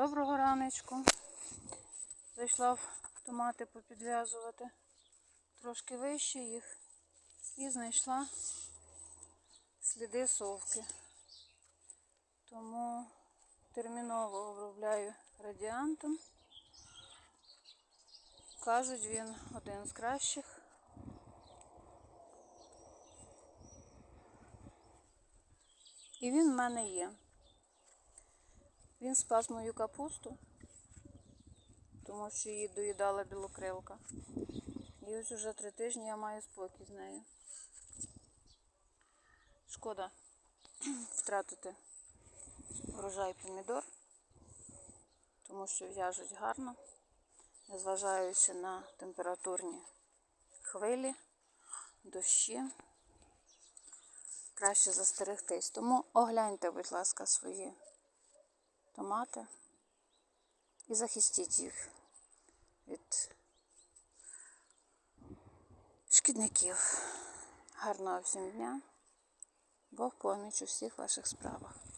Доброго ранечку. Зайшла в томати попідв'язувати. Трошки вище їх. І знайшла сліди совки. Тому терміново обробляю радіантом. Кажуть, він один з кращих. І він в мене є. Він спас мою капусту, тому що її доїдала білокрилка. І ось уже три тижні я маю спокій з нею. Шкода втратити врожай помідор, тому що в'яжуть гарно, незважаючи на температурні хвилі, дощі. Краще застерегтись. Тому огляньте, будь ласка, свої томати і захистіть їх від шкідників. Гарного всім дня. Бог поміч у всіх ваших справах.